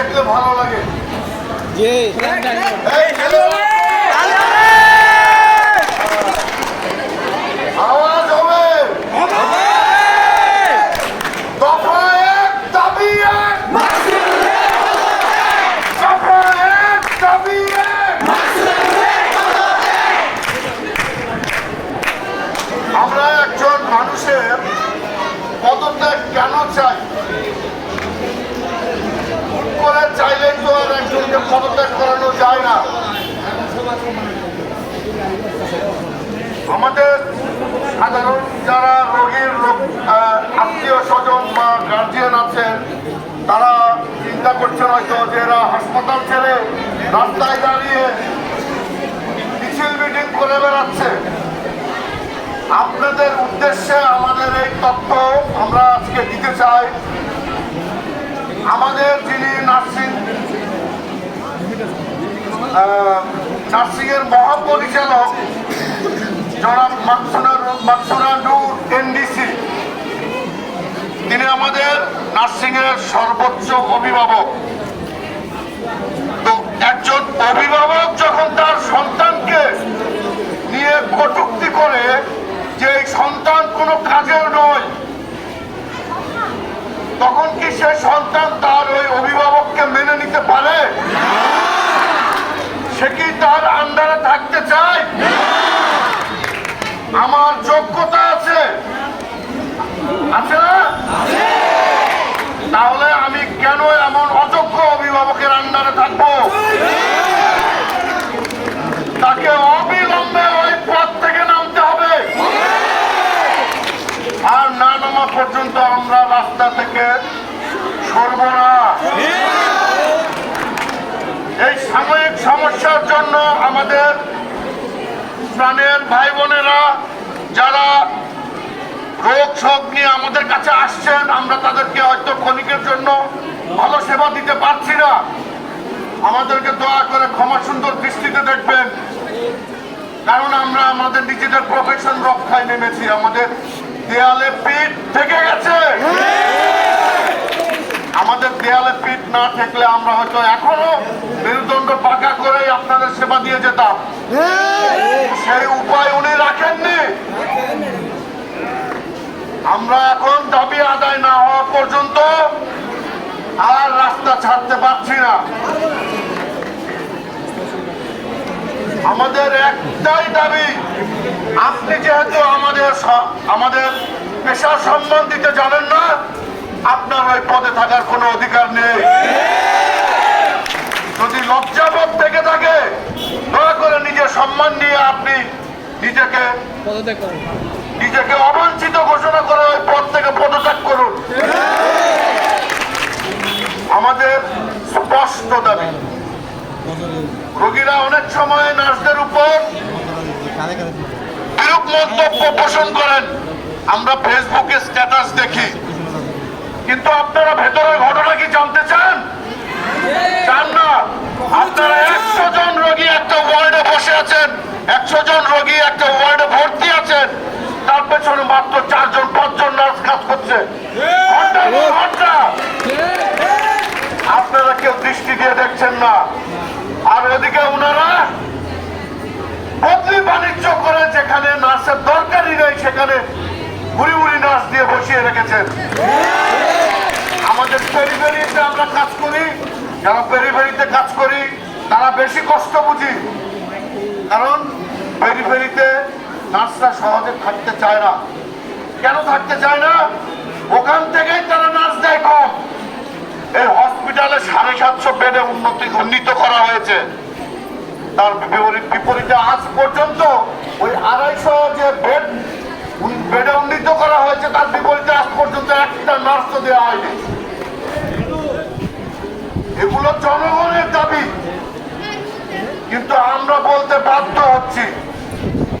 দেখলে ভালো লাগে। জি। পদত্যাগ করানো যায় না। আমাদের সাধারণ যারা রোগীর আত্মীয় স্বজন বা গার্জিয়ান আছেন, তারা চিন্তা করছেন হয়তো যে এরা হাসপাতাল ছেড়ে রাস্তায় দাঁড়িয়ে মিছিল মিটিং করে বেড়াচ্ছে। আপনাদের উদ্দেশ্যে আমাদের এই তথ্য আমরা আজকে দিতে চাই আমাদের যিনি নার্সিং নার্সিং এর মহাপরিচালক জনাব মাকসুনা মাকসুনা নূর এনডিসি। তিনি আমাদের নার্সিংয়ের সর্বোচ্চ অভিভাবক তো একজন অভিভাবক যখন তার সন্তানকে নিয়ে কটুক্তি করে যে এই সন্তান কোনো কাজের নয় তখন কি সে সন্তান তার ওই অভিভাবককে মেনে নিতে পারে সে কি তার আন্ডারে থাকতে চাই? আমার যোগ্যতা আছে। আছে না তাহলে আমি কেন এমন অযোগ্য অভিভাবকের আন্ডারে থাকব তাকে অবিলম্বে ওই পদ থেকে নামতে হবে আর না নামা পর্যন্ত আমরা রাস্তা থেকে সরব না এই সাময়িক সমস্যার জন্য আমাদের প্রাণের ভাই বোনেরা যারা রোগ শোক নিয়ে আমাদের কাছে আসছেন, আমরা তাদেরকে হয়তো ক্ষণিকের জন্য ভালো সেবা দিতে পারছি না। আমাদেরকে দয়া করে ক্ষমা সুন্দর দৃষ্টিতে দেখবেন। কারণ আমরা আমাদের নিজেদের প্রফেশন রক্ষায় নেমেছি। আমাদের দেয়ালে পেট থেকে গেছে আমাদের দেয়ালে পিঠ না থাকলে আমরা হয়তো এখনও মেরুদণ্ড পাকা করেই আপনাদের সেবা দিয়ে যেতাম। সেই উপায় উনি রাখেননি। আমরা এখন দাবি আদায় না হওয়া পর্যন্ত আর রাস্তা ছাড়তে পারছি না। আমাদের একটাই দাবি, আপনি যেহেতু আমাদের আমাদের পেশার সম্মান দিতে জানেন না আপনার ওই পদে থাকার কোনো অধিকার নেই। যদি লজ্জাবোধ থেকে থাকে দয়া করে নিজের সম্মান নিয়ে আপনি নিজেকে নিজেকে অবাঞ্ছিত ঘোষণা করে ওই পদ থেকে পদত্যাগ করুন। আমাদের স্পষ্ট দাবি রোগীরা অনেক সময় নার্সদের উপর বিরূপ মন্তব্য পোষণ করেন। আমরা ফেসবুকে স্ট্যাটাস দেখি। কিন্তু আপনারা ভেতরের ঘটনা কি জানতে চান? চান না। আপনারা একশো জন রোগী একটা ওয়ার্ডে বসে আছেন, একশো জন রোগী একটা ওয়ার্ডে ভর্তি আছেন। তার পেছনে মাত্র চারজন, পাঁচজন নার্স কাজ করছে। আপনারা কেউ দৃষ্টি দিয়ে দেখছেন না। আর ওদিকে ওনারা বদলি বাণিজ্য করে যেখানে নার্সের দরকারই নেই, সেখানে বুড়ি বুড়ি নার্স দিয়ে বসিয়ে রেখেছেন। পেরিফেরিতে আমরা কাজ করি, যারা পেরিফেরিতে কাজ করি, তারা বেশি কষ্ট বুঝি। কারণ পেরিফেরিতে নার্সরা সহজে থাকতে চায় না। কেন থাকতে চায় না? ওখান থেকেই তারা নার্স দেয় কম। এই হসপিটালে সাড়ে সাতশো বেডে উন্নতি উন্নীত করা হয়েছে। তার বিপরীত বিপরীতে আজ পর্যন্ত ওই আড়াইশো যে বেড বেডে উন্নীত করা হয়েছে, তার বিপরীতে আজ পর্যন্ত একটা নার্স তো দেওয়া হয়নি। এগুলো জনগণের দাবি। কিন্তু আমরা বলতে বাধ্য হচ্ছি